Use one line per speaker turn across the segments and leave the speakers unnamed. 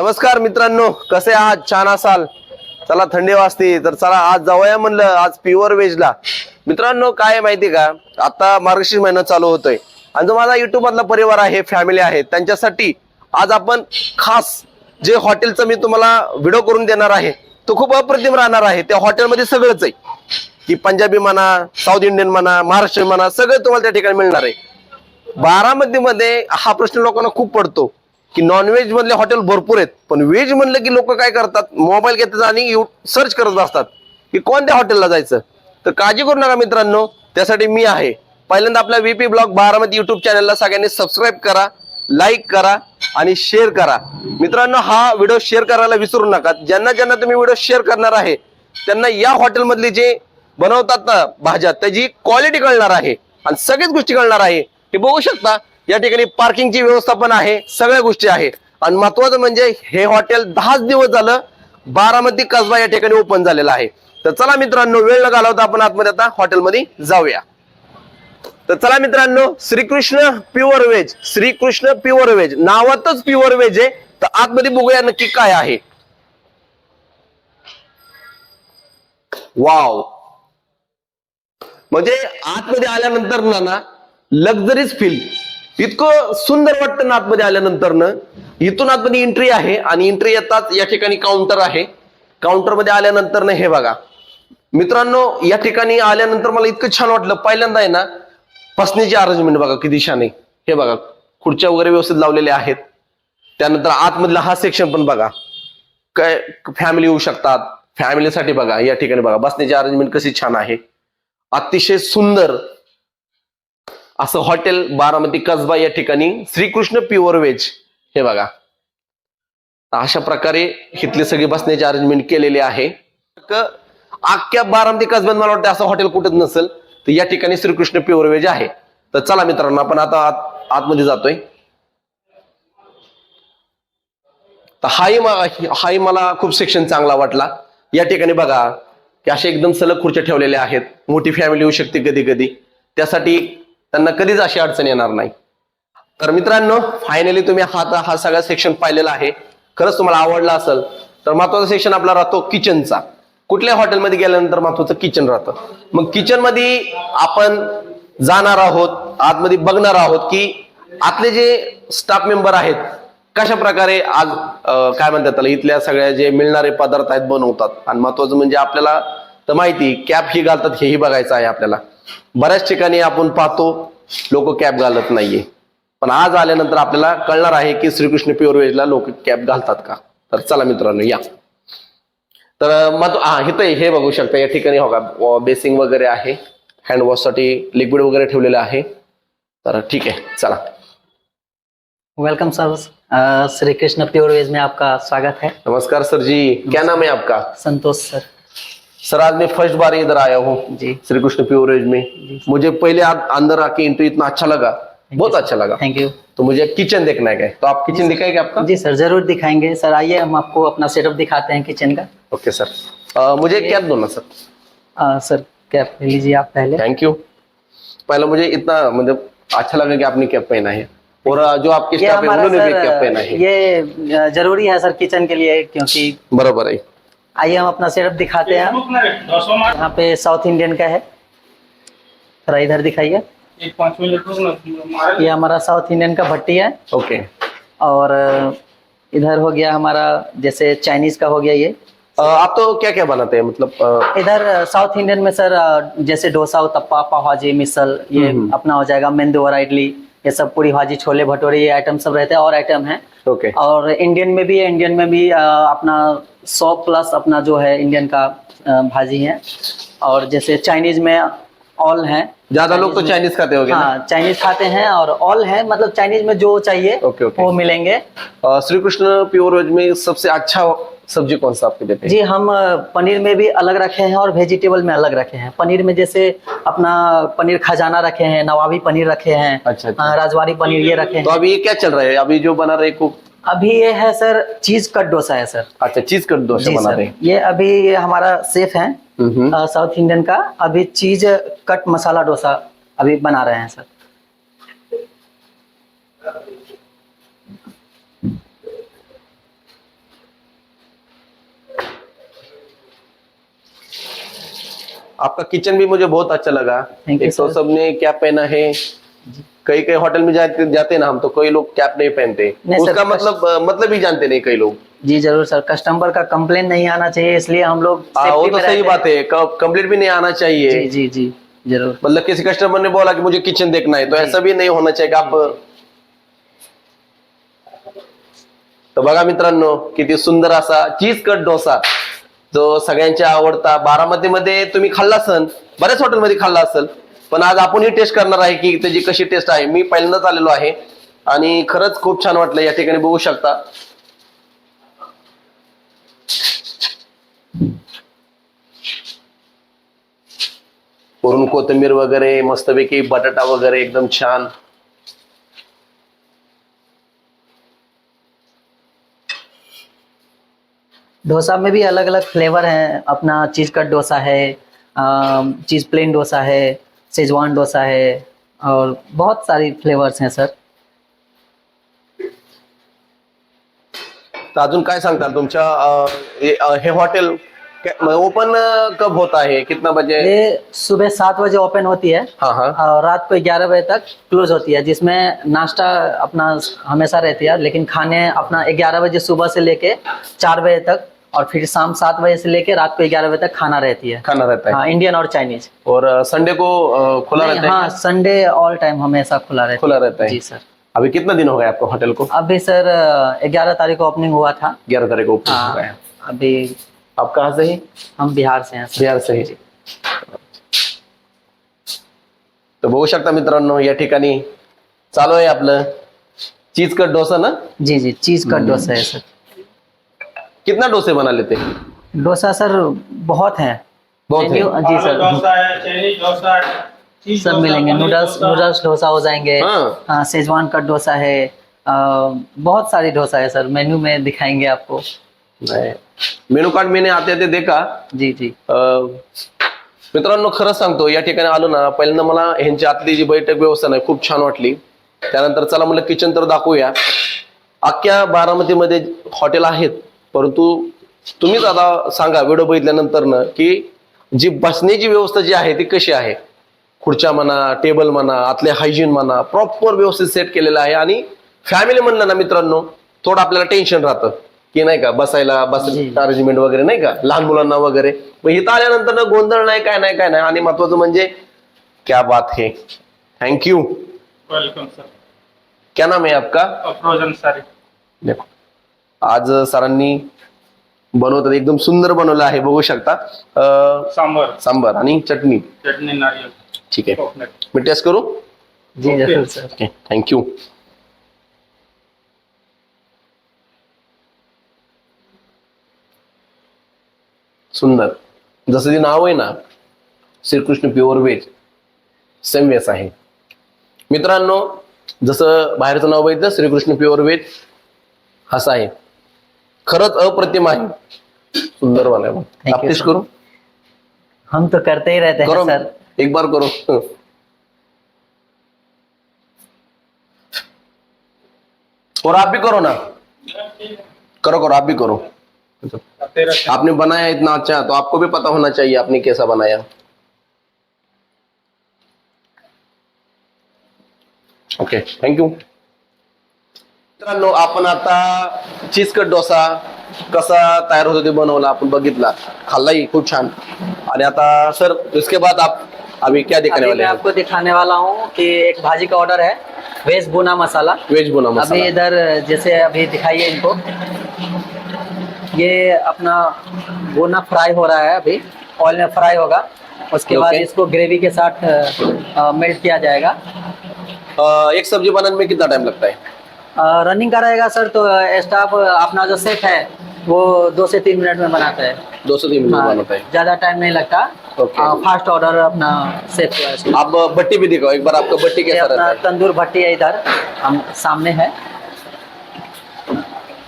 नमस्कार मित्रांनो कसे आहात? छान असाल? चला थंडी वाजते तर चला आज जाऊया म्हणलं आज प्युअर व्हेजला मित्रांनो काय आहे माहिती का? आता मार्गशीर्ष महिना चालू होतोय. आणि जो माझा युट्यूब मधला परिवार आहे फॅमिली आहे त्यांच्यासाठी आज आपण खास जे हॉटेलचं मी तुम्हाला व्हिडिओ करून देणार आहे तो खूप अप्रतिम राहणार आहे. त्या हॉटेलमध्ये सगळंच आहे. की पंजाबी म्हणा साऊथ इंडियन म्हणा महाराष्ट्रीयन म्हणा सगळं तुम्हाला त्या ठिकाणी मिळणार आहे. बारामतीमध्ये हा प्रश्न लोकांना खूप पडतो. की नॉनव्हेज मधले हॉटेल भरपूर आहेत. पण व्हेज म्हणलं की लोक काय करतात? मोबाईल घेतात आणि सर्च करत असतात की कोणत्या हॉटेलला जायचं? तर काळजी करू नका मित्रांनो. त्यासाठी मी आहे. पहिल्यांदा आपल्या व्हीपी ब्लॉग बारामती युट्यूब चॅनलला सगळ्यांनी सबस्क्राईब करा लाईक करा आणि शेअर करा. मित्रांनो हा व्हिडिओ शेअर करायला विसरू नका. ज्यांना ज्यांना तुम्ही व्हिडिओ शेअर करणार आहे त्यांना या हॉटेलमधली जे बनवतात ना भाज्या त्याची क्वालिटी कळणार आहे. आणि सगळ्याच गोष्टी कळणार आहे. हे बघू शकता या ठिकाणी पार्किंगची व्यवस्था पण आहे सगळ्या गोष्टी आहे आणि महत्वाचं म्हणजे हे हॉटेल दहाच दिवस झालं बारामती कसबा या ठिकाणी ओपन झालेला आहे. तर चला मित्रांनो वेळ न घालवता आपण आतमध्ये आता हॉटेलमध्ये जाऊया. तर चला मित्रांनो Shrikrishna pure veg Shrikrishna pure veg नावातच pure veg आहे. तर आतमध्ये बघूया नक्की काय आहे. वाव. म्हणजे आतमध्ये आल्यानंतर ना ना लक्झरीज फील इतकं सुंदर वाटतं ना आतमध्ये आल्यानंतर ना इथून आतमध्ये एंट्री आहे आणि एंट्री येतात या ठिकाणी काउंटर आहे. काउंटरमध्ये आल्यानंतर ना हे बघा. मित्रांनो या ठिकाणी आल्यानंतर मला इतकं छान वाटलं. पहिल्यांदा आहे ना बसण्याची अरेंजमेंट बघा किती छान आहे हे बघा खुर्च्या वगैरे व्यवस्थित लावलेल्या आहेत. त्यानंतर आतमधला हा सेक्शन पण बघा. काय फॅमिली येऊ शकतात. फॅमिलीसाठी बघा या ठिकाणी बघा बसण्याची अरेंजमेंट कशी छान आहे. अतिशय सुंदर असं हॉटेल बारामती कसबा या ठिकाणी श्रीकृष्ण प्युअर व्हेज. हे बघा. अशा प्रकारे इथली सगळी बसण्याची अरेंजमेंट केलेली आहे. अख्ख्या बारामती कसब्यात मला वाटतं असं हॉटेल कुठंच नसेल तर या ठिकाणी श्रीकृष्ण प्युअर व्हेज आहे. तर चला मित्रांनो आपण आता आत- आतमध्ये जातोय. तर हाही हाही मला खूप सेक्शन चांगला वाटला. या ठिकाणी बघा की अशा एकदम सलग खुर्च्या ठेवलेल्या आहेत. मोठी फॅमिली येऊ शकते कधी कधी त्यासाठी त्यांना कधीच अशी अडचण येणार नाही. तर मित्रांनो फायनली तुम्ही हा हा सगळा सेक्शन पाहिलेला आहे. खरंच तुम्हाला आवडला असेल तर महत्त्वाचा सेक्शन आपला राहतो किचनचा कुठल्या हॉटेलमध्ये गेल्यानंतर महत्वाचं किचन राहतं? मग किचनमध्ये आपण जाणार आहोत आतमध्ये बघणार आहोत की आतले जे स्टाफ मेंबर आहेत कशा प्रकारे आज काय म्हणतात त्याला इथल्या सगळ्या जे मिळणारे पदार्थ आहेत बनवतात. आणि महत्वाचं म्हणजे आपल्याला तर माहिती कॅप ही घालतात हेही बघायचं आहे आपल्याला. बऱ्याच ठिकाणी आपण पाहतो लोक कॅप घालत नाहीये. पण आज आल्यानंतर आपल्याला कळणार आहे की श्रीकृष्ण प्युअर व्हेजला लोक कॅप घालतात का? तर चला मित्रांनो या. तर मग हा इथं हे बघू शकता या ठिकाणी हो का बेसिंग वगैरे आहे. हँड वॉश साठी लिक्विड वगैरे ठेवलेलं आहे. तर ठीक आहे चला.
Welcome sir uh, Shri Krishna pure veg में आपका स्वागत है।
नमस्कार सर जी क्या नाम है आपका?
संतोष सर
सर आज मैं फ़र्स्ट बार इधर आया हूँ श्री कृष्ण प्योर वेज में। मुझे पहले आ- अंदर आके इंटरव्यू इतना अच्छा लगा। बहुत अच्छा लगा।
थैंक यू
तो मुझे किचन देखना है तो आप किचन दिखाएँगे आपका?
जी सर ज़रूर दिखाएँगे। सर आइए हम आपको अपना सेटअप दिखाते हैं किचन का।
ओके सर मुझे कैब दो ना सर
सर कैप ले लीजिए आप पहले।
थैंक यू पहले मुझे इतना मतलब अच्छा लगा कि आपने कैप पहना है। और जो आपके स्टाफ है उन्होंने भी कैप पहना है।
ये ज़रूरी है सर किचन के लिए क्योंकि
बरोबर है।
आइए हम अपना सेटअप दिखाते हैं। यहाँ पे साउथ इंडियन का है। थोड़ा इधर दिखाइए। ये हमारा साउथ इंडियन का भट्टी है।
ओके।
और इधर हो गया हमारा जैसे चाइनीज़ का हो गया ये।
आप तो क्या क्या बनाते हैं? मतलब
इधर साउथ इंडियन में सर जैसे डोसा उत्तप्पा पाव भाजी मिसल ये
हम्म।
अपना हो जाएगा। मेंदू और इडली ये सब पूरी भाजी छोले भटोरे ये आइटम सब रहते हैं और आइटम है।
ओके।
और इंडियन में भी है। इंडियन में भी अपना सौ प्लस अपना जो है इंडियन का भाजी है। और जैसे चाइनीज़ में ऑल है।
ज़्यादा लोग तो चाइनीज़ खाते होंगे
हाँ चाइनीज़ खाते हैं और ऑल है मतलब चाइनीज़ में जो चाहिए
ओके, ओके।
वो मिलेंगे।
श्री कृष्ण प्योर वेज में सबसे अच्छा सब्ज़ी कौन सा आपके देते हैं
जी हम पनीर में भी अलग रखे हैं और वेजिटेबल में अलग रखे हैं। पनीर में जैसे अपना पनीर खजाना रखे हैं नवाबी पनीर रखे हैं
अच्छा, अच्छा।
राजवाड़ी पनीर ये रखे
तो
हैं
अभी ये क्या चल रहा है? अभी जो बना रहे कुक
अभी ये है सर चीज़ कट डोसा है सर।
अच्छा चीज़ कट डोसा बना रहे हैं।
ये अभी ये हमारा सेफ़ है साउथ इंडियन का। अभी चीज़ कट मसाला डोसा अभी बना रहे हैं सर।
आपका किचन भी मुझे बहुत अच्छा लगा। एक तो सबने क्या पहना है? कई कई होटल में जाते जाते ना हम तो कई लोग कैप नहीं पहनते।
नहीं,
उसका मतलब मतलब ही जानते नहीं कई लोग।
जी ज़रूर सर कस्टमर का कंप्लेन नहीं आना चाहिए इसलिए हम लोग
हाँ वो तो सही बात है। कंप्लीट भी नहीं आना चाहिए।
जी जी जी ज़रूर।
मतलब किसी कस्टमर ने बोला कि मुझे किचन देखना है तो ऐसा भी नहीं होना चाहिए आप तर बघा मित्रांनो किती सुंदर असा चीज़ कट डोसा जो सगळ्यांच्या आवडता बारामतीमध्ये तुम्ही खाल्ला असन बऱ्याच हॉटेलमध्ये खाल्ला असेल आज आपणही टेस्ट करणार आहे की त्याची कशी टेस्ट आहे. मी पहिल्यांदाच आहे. आणि खरंच खूप छान वाटलं या ठिकाणी बघू शकता. वरून कोथिंबीर वगैरे, मस्तपैकी बटाटा वगैरे एकदम छान.
डोसा में भी अलग अलग फ्लेवर हैं. अपना चीज़ कट डोसा है चीज़ प्लेन डोसा है सेजवान डोसा है और बहुत सारी फ्लेवर्स हैं सर
तर अजून काय सांगताल तुमच्या अं, हे अं, हे हॉटेल ओपन कब होता है? कितना बजे?
ये सुबह सात बजे ओपन होती है
हाँ हाँ.
और रात को ग्यारह बजे तक क्लोज होती है जिसमें नाश्ता अपना हमेशा रहती है लेकिन खाने अपना ग्यारह बजे सुबह से लेके चार बजे तक और फिर शाम सात बजे से लेकर रात को ग्यारह बजे तक खाना रहती है।
खाना रहता है।
हाँ इंडियन और चाइनीज़
और संडे को खुला रहता है
हाँ संडे ऑल टाइम हमेशा खुला रहता
खुला रहता है।
जी सर
अभी कितना दिन हो गया आपको होटल को?
अभी सर ग्यारह तारीख को ओपनिंग हुआ था।
ग्यारह तारीख को open हो।
हाँ
गया
अभी
आप कहाँ से हैं?
हम बिहार से हैं
बिहार से ही। तर बघू शकता मित्रांनो या ठिकाणी चालू आहे आपलं चीज़ कट डोसा ना?
जी जी चीज़ का डोसा है सर
कितना डोसे बना लेते हैं?
डोसा सर बहुत है।
बहुत है।
जी सर।
डोसा है चाइनीज़ डोसा है चीज़
सब मिलेंगे। Noodles noodles dosa. हो जाएँगे।
हाँ।
हाँ सेजवान का डोसा है। बहुत सारी डोसा है सर। मेन्यू में दिखाएँगे आपको।
मेनू कार्ड मैंने आते आते देखा।
जी जी।
मित्रांनो खरं सांगतो या ठिकाणी आलो ना पहिल्यांदा मला ह्यांची आतली जी बैठक व्यवस्था नाही खूप छान वाटली. त्यानंतर चला म्हणलं किचन तर दाखवूया. अख्ख्या बारामतीमध्ये हॉटेल आहेत. परंतु तुम्हीच आता सांगा व्हिडिओ बघितल्यानंतर ना की जी बसण्याची व्यवस्था जी आहे ती कशी आहे? खुर्च्या म्हणा टेबल म्हणा आतले हायजीन म्हणा प्रॉपर व्यवस्थित सेट केलेलं आहे आणि फॅमिली म्हणलं ना मित्रांनो थोडं आपल्याला टेन्शन राहतं. की नाही का बसायला बस. अरेंजमेंट वगैरे नाही का लहान मुलांना वगैरे. मग इथं आल्यानंतर ना गोंधळ नाही काय नाही काय नाही. आणि महत्वाचं म्हणजे क्या बात है. थँक्यू
वेलकम सर
क्या नाम है आपका?
फ्रोजन सारी
देखो. आज सरांनी बनवतात एकदम सुंदर बनवलं आहे बघू शकता. अं,
सांबर.
सांबार आणि चटणी.
चटनी नारियल.
ठीक आहे.
कोकोनट
मी टेस्ट करू?
जी
ओके।
जरूर सर
ओके थँक्यू सुंदर. जसं ते नाव आहे ना श्रीकृष्ण प्युअर व्हेज सेम वेस आहे. मित्रांनो जसं बाहेरचं नाव बघितलं श्रीकृष्ण प्युअर व्हेज असं आहे. खरंच अप्रतिम आहे. सुंदर आप टेस्ट
sir.
करू?
हम तो करते ही रहते हैं सर
एक बार करो. और आप भी करो ना. करो करो आप भी करो.
हैं।
आपने बनाया इतना अच्छा तो आपको भी पता होना चाहिए आपने कैसा बनाया. ओके थँक्यू मित्रांनो आपण आता चीज़ कट डोसा कसा तयार होतो ते बनवला आपण बघितला. खाल्लाही खूप छान. आणि आता सर इसके बाद आप अभी क्या दिखाने
अभी
वाले
मैं
हैं?
आपको दिखाने वाला हूँ कि एक भाजी का ऑर्डर है वेज बुना मसाला।
वेज बुना
अभी
मसाला
इधर जैसे अभी दिखाइए इनको। ये अपना बोना फ्राई हो रहा है अभी। ऑयल में फ्राई होगा। उसके बाद. इसको ग्रेवी के साथ मेल्ट किया जाएगा।
अ, एक सब्ज़ी बनाने में कितना टाइम लगता है?
रनिंग का रहेगा सर तो स्टाफ अपना जो सेट है वो दो से तीन मिनट में बनाता है।
दो से तीन मिनट
हाँ,
बनाता है।
ज़्यादा टाइम नहीं लगता।
Okay.
फास्ट ऑर्डर अपना सेट हुआ
आप भट्टी भी दिखाओ एक बार आपका भट्टी कैसा रहता है?
तंदूर भट्टी है इधर हम सामने है।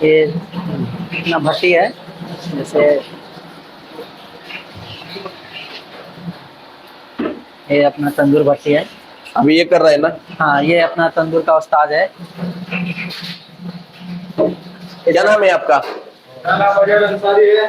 ये अपना भट्टी है जैसे ये अपना तंदूर भट्टी है।
अभी ये कर रहा है ना?
हाँ ये अपना तंदूर का उस्ताद है।
क्या नाम है आपका?
नाम अजय अंसारी है।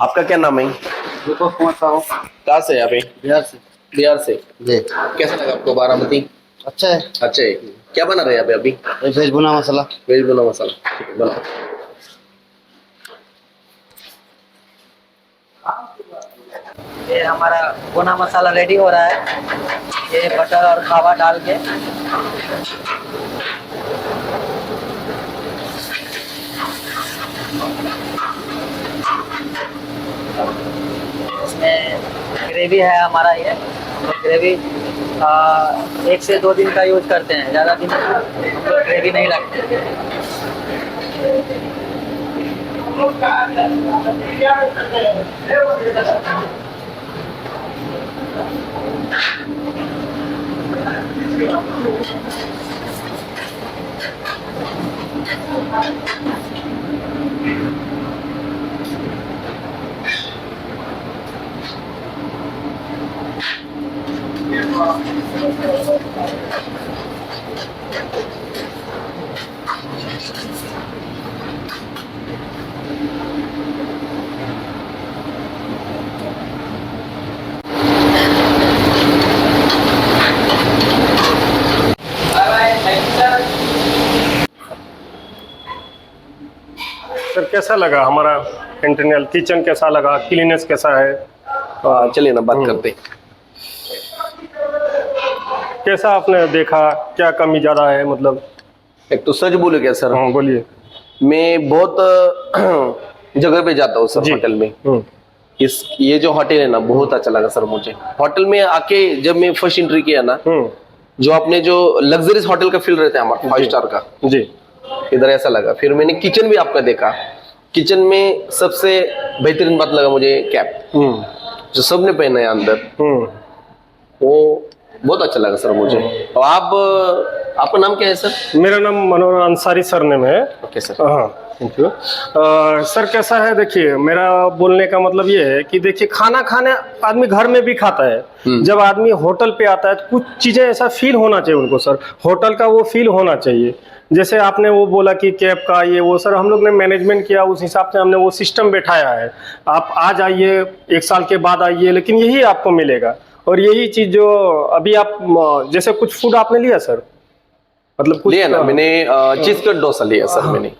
आपका क्या नाम है? कहाँ से है आप
बिहार से।
बिहार से?
जी।
कैसा लगा आपको बारामती?
अच्छा है।
अच्छा है। क्या बना रहे हैं अभी अभी?
वेज बुना मसाला।
वेज बुना मसाला। ठीक है बनाओ
ये हमारा भुना मसाला रेडी हो रहा है। ये बटर और खावा डाल के। ग्रेवी है हमारा ये। लोग ग्रेवी एक से दो दिन का यूज़ करते हैं, ज़्यादा दिन लोग ग्रेवी नहीं रखते।
सर कैसा लगा हमारा इंटरनल किचन कैसा लगा? क्लीनेस कैसा है?
हाँ चलिए ना बात करते हैं।
कैसा आपने देखा? क्या कमी ज़्यादा है मतलब?
एक तो सच बोलो क्या सर?
हाँ बोलिए।
मैं बहुत जगह पे जाता हूँ सर होटल में।
हम्म,
इस ये जो होटल है ना बहुत अच्छा लगा सर मुझे। होटल में आके जब मैं फ़र्स्ट एंट्री किया ना
हम्म,
जो आपने जो लग्जरीज होटल का फील रहता है हमारा फाइव स्टार का
जी।
इधर ऐसा लगा। फिर मैंने किचन भी आपका देखा। किचन में सबसे बेहतरीन बात लगा मुझे कैप
हम्म,
जो सबने पहना है अंदर वो बहुत अच्छा लगा सर मुझे। और आप आपका नाम क्या है सर?
मेरा नाम मनोहर अंसारी सर नेम है
ओके सर।
हाँ। थैंक यू सर कैसा है? देखिए मेरा बोलने का मतलब ये है कि देखिए खाना खाने आदमी घर में भी खाता है। जब आदमी होटल पे आता है तो कुछ चीज़ें ऐसा फील होना चाहिए उनको सर। होटल का वो फील होना चाहिए। जैसे आपने वो बोला कि कैब का ये वो सर हम लोग ने मैनेजमेंट किया उस हिसाब से हमने वो सिस्टम बैठाया है। आप आज आइए एक साल के बाद आइए लेकिन यही आपको मिलेगा। और यही चीज़ जो अभी आप जैसे कुछ फ़ूड आपने लिया सर मतलब कुछ
लिया ना मैंने चीज़ का डोसा लिया सर मैंने।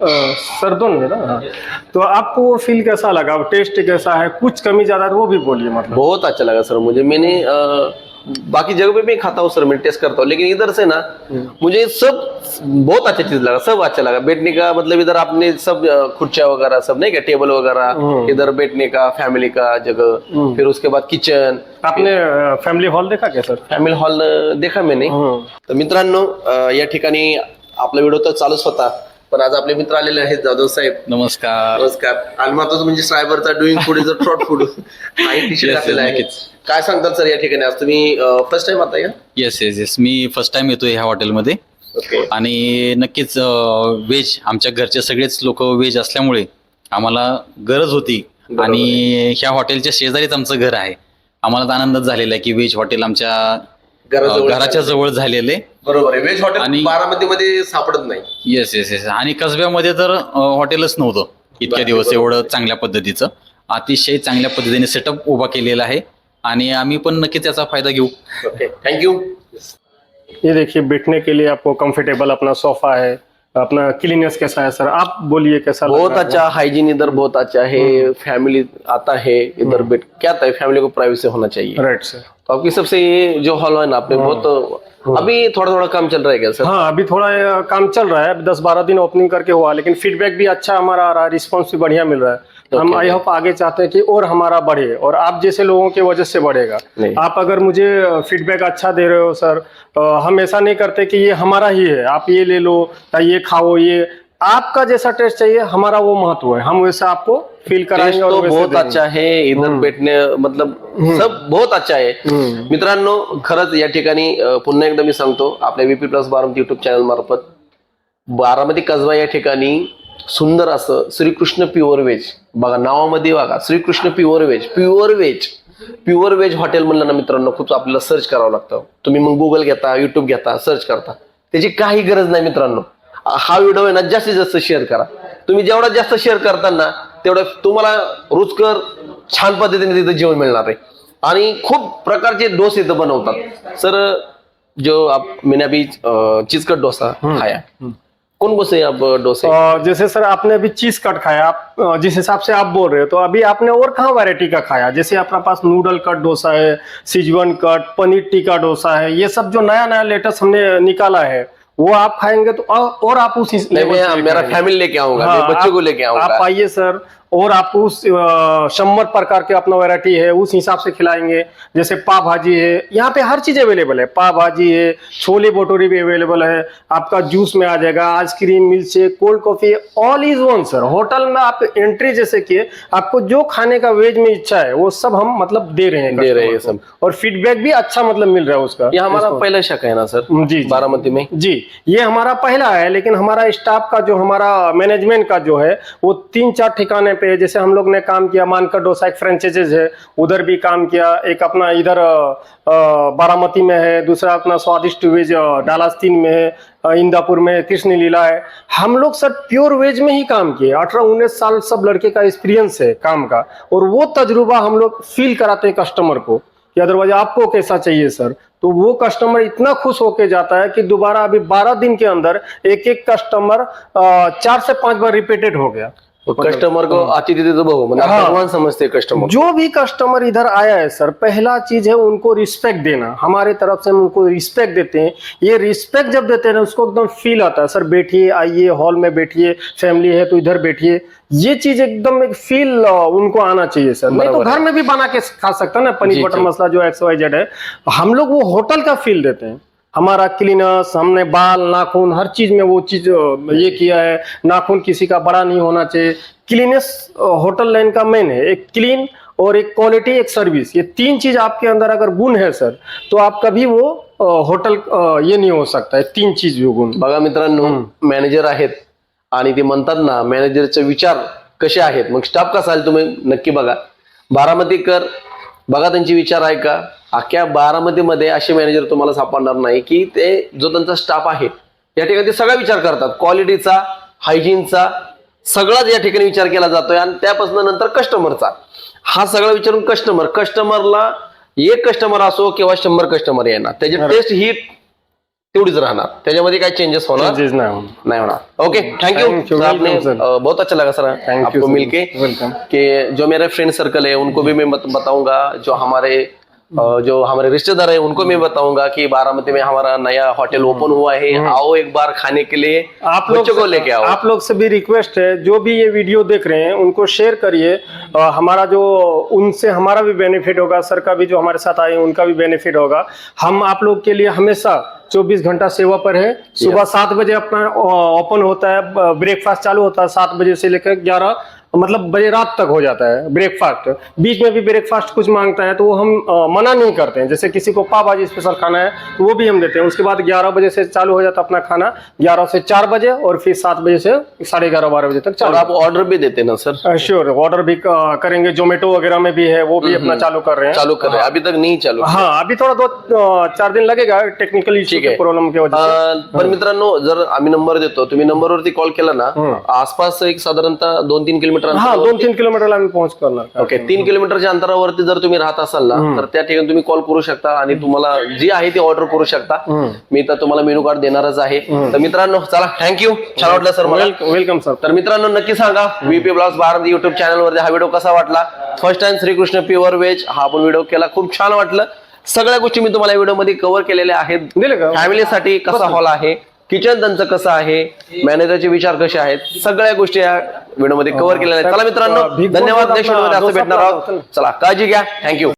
सरदोन में ना? तो आपको वो फील कैसा लगा? टेस्ट कैसा है? कुछ कमी ज़्यादा वो भी बोलिए मतलब।
बहुत अच्छा लगा सर मुझे। मैंने अ, बाकी जगह पे भी खाता हूँ सर मैं टेस्ट करता. हूँ लेकिन इधर से ना मुझे सब बहुत अच्छा चीज लगा सब अच्छा लगा. बैठने का मतलब इधर आपने सब अ, खुर्चियाँ वगैरह सब नहीं क्या टेबल वगैरह इधर बैठने का फैमिली का जगह फिर उसके बाद किचन
आपने फॅमिली हॉल देखा क्या सर
फॅमिली हॉल देखा मैंने. तर मित्रांनो या ठिकाणी आपला व्हिडिओ तर चालूच होता. पण आज आपले मित्र आलेले आहेत जाधव साहेब.
नमस्कार.
नमस्कार. आणि महत्वाचं म्हणजे सायबरचा doing food is a trot food काही टी शर्ट
Yes,
घातलेला आहे.
नक्कीच.
काय सांगताल सर या ठिकाणी? आज तुम्ही फर्स्ट टाइम आता या?
येस येस येस मी फर्स्ट टाइम येतोय ह्या हॉटेलमध्ये
ओके
आणि नक्कीच व्हेज आमच्या घरचे सगळेच लोक व्हेज असल्यामुळे आम्हाला गरज होती.
बरोबर.
आणि ह्या हॉटेलच्या शेजारीच आमचं घर आहे. आम्हाला तर आनंदच झालेला आहे की व्हेज हॉटेल आमच्या
घराजवळ
घराच्या जवळ झालेले
बरोबर आहे. व्हेज हॉटेल
आणि-
बारामती मध्ये सापडत नाही.
येस येस येस आणि कसब्यामध्ये तर अं, हॉटेलच नव्हतं इतक्या
बरं,
दिवस
बरोबर.
एवढं चांगल्या पद्धतीचं. अतिशय चांगल्या पद्धतीने सेटअप उभा केलेला आहे. आणि आम्ही पण नक्कीच त्याचा फायदा घेऊ.
ओके थँक्यू
ये देखिए बैठने के लिए आपको कंफर्टेबल अपना सोफा है अपना क्लीनेस कैसा है सर आप बोलिए कैसा लग
बहुत
रहा है?
अच्छा हाइजीन इधर बहुत अच्छा है फैमिली आता है इधर बैठ क्या आता है फैमिली को प्राइवेसी होना चाहिए।
राइट सर
तो आपकी सबसे ये जो हॉल है ना आपने बहुत अभी थोड़ा थोड़ा काम चल रहा है क्या सर?
हाँ अभी थोड़ा काम चल रहा है। अभी दस बारह दिन ओपनिंग करके हुआ लेकिन फीडबैक भी अच्छा हमारा आ रहा है रिस्पॉन्स भी बढ़िया मिल रहा है। तो
हम
आई होप आगे चाहते हैं कि और हमारा बढ़े और आप जैसे लोगों की वजह से बढ़ेगा। आप अगर मुझे फीडबैक अच्छा दे रहे हो सर अ, हम ऐसा नहीं करते कि ये हमारा ही है। आप ये ले लो या ये खाओ ये आपका जैसा टेस्ट चाहिए हमारा वो महत्त्व है। हम वैसा आपको फील कराएंगे
तो बहुत। अच्छा है इधर बैठणे मतलब सब बहुत अच्छा आहे मित्रांनो खरंच या ठिकाणी पुन्हा एकदा मी सांगतो आपल्या VP plus Baramati YouTube channel मार्फत बारामती कसबा या ठिकाणी सुंदर असं श्रीकृष्ण प्युअर व्हेज बघा नावामध्ये बघा Shrikrishna pure veg pure veg pure veg hotel म्हणलं ना मित्रांनो खूप आपल्याला सर्च करावं लागतं. तुम्ही मग गुगल घेता युट्यूब घेता सर्च करता. त्याची काही गरज नाही मित्रांनो. हा व्हिडिओ आहे ना जास्तीत जास्त शेअर करा. तुम्ही जेवढा जास्त शेअर करता ना तेवढं तुम्हाला रुचकर छान पद्धतीने तिथं जेवण मिळणार आहे. आणि खूप प्रकारचे डोसे इथं बनवतात. सर जो आप मैंने अभी चीज़ कट डोसा खाया. कौन कौन से आप डोसे?
जैसे सर आपने अभी चीज़ कट खाया आप जिस हिसाब से आप बोल रहे हो तो अभी आपने और कहाँ वैरायटी का खाया? जैसे अपने पास नूडल कट डोसा है सिजवन कट पनीर टिक्का डोसा है ये सब जो नया नया लेटेस्ट हमने निकाला है वो आप खाएँगे तो और आप उस
मैं मेरा फैमिली लेके आऊँगा
हाँ,
बच्चों को लेके आऊँगा।
आप आइए सर और आपको उस शंबर प्रकार के अपना वैरायटी है उस हिसाब से खिलाएँगे। जैसे पाव भाजी है यहाँ पे हर चीज़ अवेलेबल है। पाव भाजी है छोले भटूरे भी अवेलेबल है आपका जूस में आ जाएगा ice cream milk shake cold coffee all is one sir hotel में आप एंट्री जैसे किए आपको जो खाने का वेज में इच्छा है वो सब हम मतलब दे रहे हैं
दे रहे हैं
सब। और फीडबैक भी अच्छा मतलब मिल रहा है उसका।
ये हमारा पहला शक है ना सर
जी, जी।
बारामती में?
जी ये हमारा पहला है लेकिन हमारा स्टाफ का जो हमारा मैनेजमेंट का जो है वो तीन चार ठिकाने पे जैसे हम लोग ने काम किया मानकर डोसा एक फ्रेंचाइजेज है, उधर भी काम किया, एक अपना इधर बारामती में है, दूसरा अपना स्वादिष्ट वेज डालास्तीन में है इंदापुर में कृष्ण लीला है। हम लोग सर प्योर वेज में ही काम किए, अठारह उन्नीस साल सब लड़के का एक्सपीरियंस है काम का, और वो तजुर्बा हम लोग फील कराते हैं कस्टमर को, कि अदरवाइज़ आपको कैसा चाहिए सर तो वो कस्टमर इतना खुश होके जाता है कि दोबारा अभी 12 दिन के अंदर एक एक कस्टमर चार से पाँच बार रिपीटेड हो गया।
कस्टमर को अतिथि तो बहु मतलब
हाँ।
भगवान समझते कस्टमर
जो भी कस्टमर इधर आया है सर पहला चीज़ है उनको रिस्पेक्ट देना। हमारे तरफ़ से हम उनको रिस्पेक्ट देते हैं। ये रिस्पेक्ट जब देते हैं ना उसको एकदम फील आता है सर बैठिए आइए हॉल में बैठिए फैमिली है तो इधर बैठिए। ये चीज़ एकदम एक फील उनको आना चाहिए सर नहीं तो घर में भी बना के खा सकता है ना पनीर बटर। मसाला जो एक्स वाई जेड है। हम लोग वो होटल का फील देते हैं। हमारा क्लीनस हमने बाल नाखून हर चीज में वो चीज ये किया है। नाखून किसी का बड़ा नहीं होना चाहिए। क्लीनेस होटल लाइन का मेन है। एक क्लीन और एक क्वालिटी एक सर्विस ये तीन चीज आपके अंदर अगर गुण है सर तो आप कभी वो होटल ये नहीं हो सकता। है तीन चीज वो गुण।
बघा मित्रांनो मॅनेजर आहेत आणि ते म्हणतात ना मॅनेजरचे विचार कसे आहेत? मग स्टाफ कसा आहे? तुम्ही नक्की बघा. बारामतीकर बघा त्यांचे विचार आहे का? अख्ख्या बारामतीमध्ये असे मॅनेजर तुम्हाला सापडणार नाही की ते जो त्यांचा स्टाफ आहे या ठिकाणी ते सगळा विचार करतात. क्वालिटीचा हायजीनचा सगळाच या ठिकाणी विचार केला जातोय आणि त्यापासून नंतर कस्टमरचा हा सगळा विचारून कस्टमर कस्टमरला एक कस्टमर असो किंवा शंभर कस्टमर येणार. त्याची टेस्ट ही तेवढीच राहणार त्याच्यामध्ये काही चेंजेस होणार
नाही ना
नहीं होना ओके थैंक
Thank
यू आपने
welcome, sir.
अ, बहुत अच्छा लगा सर
Thank you,
आपको
sir.
मिलके
Welcome.
कि जो मेरे फ्रेंड सर्कल है उनको भी मैं बत- बताऊँगा जो हमारे अ, जो हमारे रिश्तेदार है उनको मैं बताऊँगा कि बारामती में हमारा नया होटल ओपन हुआ है। आओ एक बार खाने के लिए
आप लोग
को लेके आओ।
आप लोग से भी रिक्वेस्ट है जो भी ये वीडियो देख रहे हैं उनको शेयर करिए। हमारा जो उनसे हमारा भी बेनिफिट होगा सर का भी जो हमारे साथ आए उनका भी बेनिफिट होगा। हम आप लोग के लिए हमेशा 24 घंटा सेवा पर है। सुबह सात बजे अपना ओपन होता है ब्रेकफास्ट चालू होता है सात बजे से लेकर ग्यारह। मतलब बजे रात तक हो जाता है ब्रेकफास्ट बीच में भी ब्रेकफास्ट कुछ माँगता है तो वो हम अ, मना नहीं करते हैं। जैसे किसी को पाव भाजी स्पेशल खाना है तो वो भी हम देते हैं। उसके बाद 11 बजे से चालू हो जाता है अपना खाना। 11 से 4 बजे और फिर 7 बजे से साढ़े ग्यारह बारह बजे तक चालू।
आप ऑर्डर भी देते ना सर
श्योर ऑर्डर भी करेंगे। जोमेटो वगैरह में भी है वो भी अपना चालू कर रहे हैं।
चालू कर रहे हैं। अभी तक नहीं चालू
हाँ अभी थोड़ा दो चार दिन लगेगा टेक्निकल
ठीक आहे.
के प्रॉब्लम की
पण मित्रांनो जर आम्ही नंबर देतो तुम्ही नंबरवरती कॉल केला ना आसपास एक साधारणतः दोन तीन किलोमीटर
हाँ
अंतरावर-
दोन तीन किलोमीटर आम्ही पोहोच करणार.
ओके तीन किलोमीटरच्या अंतरावरती जर तुम्ही राहत असाल ना तर त्या ठिकाणी तुम्ही कॉल करू शकता आणि तुम्हाला जी आहे ती ऑर्डर करू शकता. मी तर तुम्हाला मेनू कार्ड देणारच आहे. तर मित्रांनो चला थँक्यू छान वाटलं सर मला.
वेलकम सर
तर मित्रांनो नक्की सांगा व्हीपी ब्लॉग्स भारत युट्यूब चॅनलवरती हा व्हिडिओ कसा वाटला? First time Shrikrishna pure veg हा आपण व्हिडिओ केला. खूप छान वाटलं. सगळ्या गोष्टी मी तुम्हाला व्हिडिओमध्ये कव्हर केलेल्या आहेत. फॅमिलीसाठी कसा हॉल आहे? किचन त्यांचं कसं आहे? मॅनेजरचे विचार कसे आहेत? सगळ्या गोष्टी या व्हिडिओमध्ये कव्हर केलेल्या आहेत. चला मित्रांनो धन्यवाद. नेक्स्ट असं भेटणार आहोत? चला काळजी घ्या. थँक्यू